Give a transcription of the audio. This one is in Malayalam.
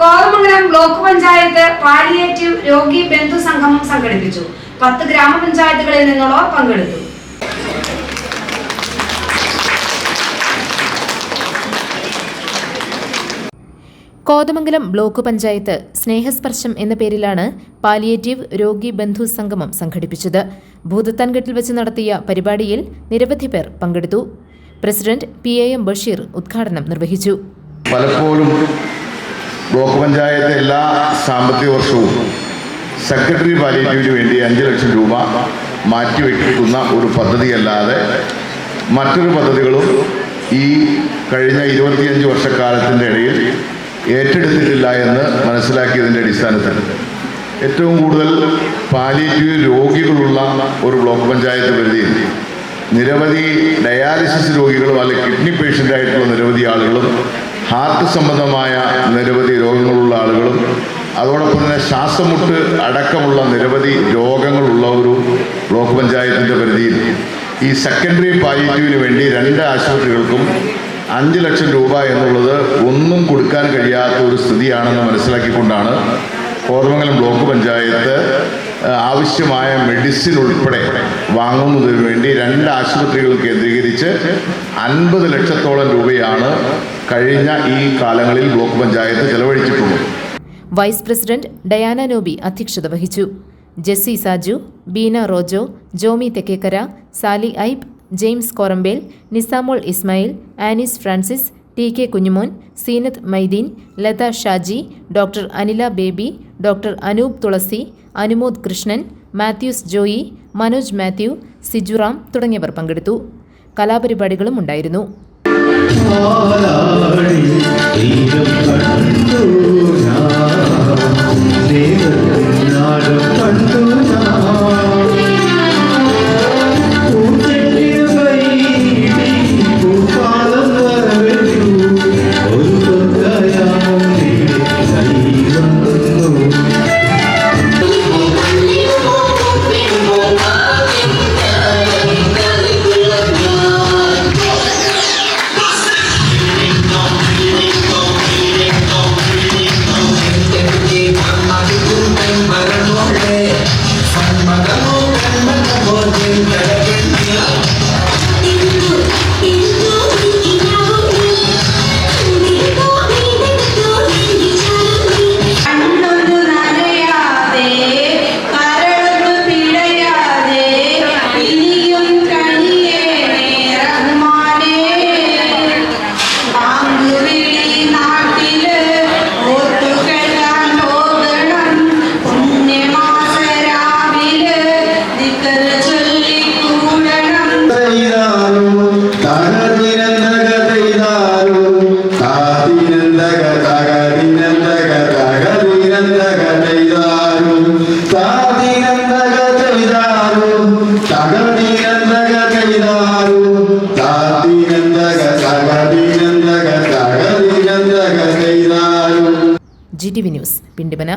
കോതമംഗലം ബ്ലോക്ക് പഞ്ചായത്ത് പാലിയേറ്റീവ് രോഗി ബന്ധു സംഗമം സംഘടിപ്പിച്ചു. പത്ത് ഗ്രാമപഞ്ചായത്തുകളിൽ നിന്നുള്ളവർ പങ്കെടുത്തു. കോതമംഗലം ബ്ലോക്ക് പഞ്ചായത്ത് സ്നേഹസ്പർശം എന്ന പേരിലാണ് പാലിയേറ്റീവ് രോഗി ബന്ധു സംഗമം സംഘടിപ്പിച്ചത്. ഭൂതത്താൻകെട്ടിൽ വെച്ച് നടത്തിയ പരിപാടിയിൽ നിരവധി പേർ പങ്കെടുത്തു. President P A M Basheer ഉദ്ഘാടനം നിർവഹിച്ചു. പലപ്പോഴും ബ്ലോക്ക് പഞ്ചായത്ത് എല്ലാ സാമ്പത്തിക വർഷവും സെക്രട്ടറി പാലിയേറ്റീവിന് വേണ്ടി അഞ്ച് ലക്ഷം രൂപ മാറ്റിവെക്കുന്ന ഒരു പദ്ധതിയല്ലാതെ മറ്റൊരു പദ്ധതികളും ഈ കഴിഞ്ഞ ഇരുപത്തിയഞ്ച് വർഷക്കാലത്തിന്റെ ഇടയിൽ ഏറ്റെടുത്തിട്ടില്ല എന്ന് മനസ്സിലാക്കിയതിന്റെ അടിസ്ഥാനത്തിൽ ഏറ്റവും കൂടുതൽ പാലിയേറ്റീവ് രോഗികളുള്ള ഒരു ബ്ലോക്ക് പഞ്ചായത്ത് പരിധിയിൽ നിരവധി ഡയാലിസിസ് രോഗികളും അല്ലെങ്കിൽ കിഡ്നി പേഷ്യന്റായിട്ടുള്ള നിരവധി ആളുകളും ഹാർട്ട് സംബന്ധമായ നിരവധി രോഗങ്ങളുള്ള ആളുകളും അതോടൊപ്പം തന്നെ ശ്വാസമുട്ട് അടക്കമുള്ള നിരവധി രോഗങ്ങളുള്ള ഒരു ബ്ലോക്ക് പഞ്ചായത്തിന്റെ പരിധിയിൽ ഈ സെക്കൻഡറി പാലിറ്റീവിന് വേണ്ടി രണ്ട് ആശുപത്രികൾക്കും അഞ്ച് ലക്ഷം രൂപ എന്നുള്ളത് ഒന്നും കൊടുക്കാൻ കഴിയാത്ത ഒരു സ്ഥിതിയാണെന്ന് മനസ്സിലാക്കിക്കൊണ്ടാണ് കോതമംഗലം ബ്ലോക്ക് പഞ്ചായത്ത് ആവശ്യമായ മെഡിസിൻ ഉൾപ്പെടെ വാങ്ങുന്നതിന് വേണ്ടി രണ്ട് ആശുപത്രികൾ കേന്ദ്രീകരിച്ച് അൻപത് ലക്ഷത്തോളം രൂപയാണ് കഴിഞ്ഞ ഈ കാലങ്ങളിൽ ബ്ലോക്ക് പഞ്ചായത്ത് ചെലവഴിച്ചിട്ടുള്ളത്. വൈസ് പ്രസിഡന്റ് ഡയാന നോബി അധ്യക്ഷത വഹിച്ചു. Jessy Saju Beena Rojo Jomy Thekkekkara Sally Aib James Korampel Nisamol Ismail Anis Francis T K Kunjumon Seenath Mydeen Latha Shaji doctor Anila Baby doctor Anoop Thulasi Anumod Krishnan Mathews Joy Manoj Mathew Sijuram തുടങ്ങിയവർ പങ്കെടുത്തു. കലാപരിപാടികളും ഉണ്ടായിരുന്നു. Ramadan G T V news Pindimana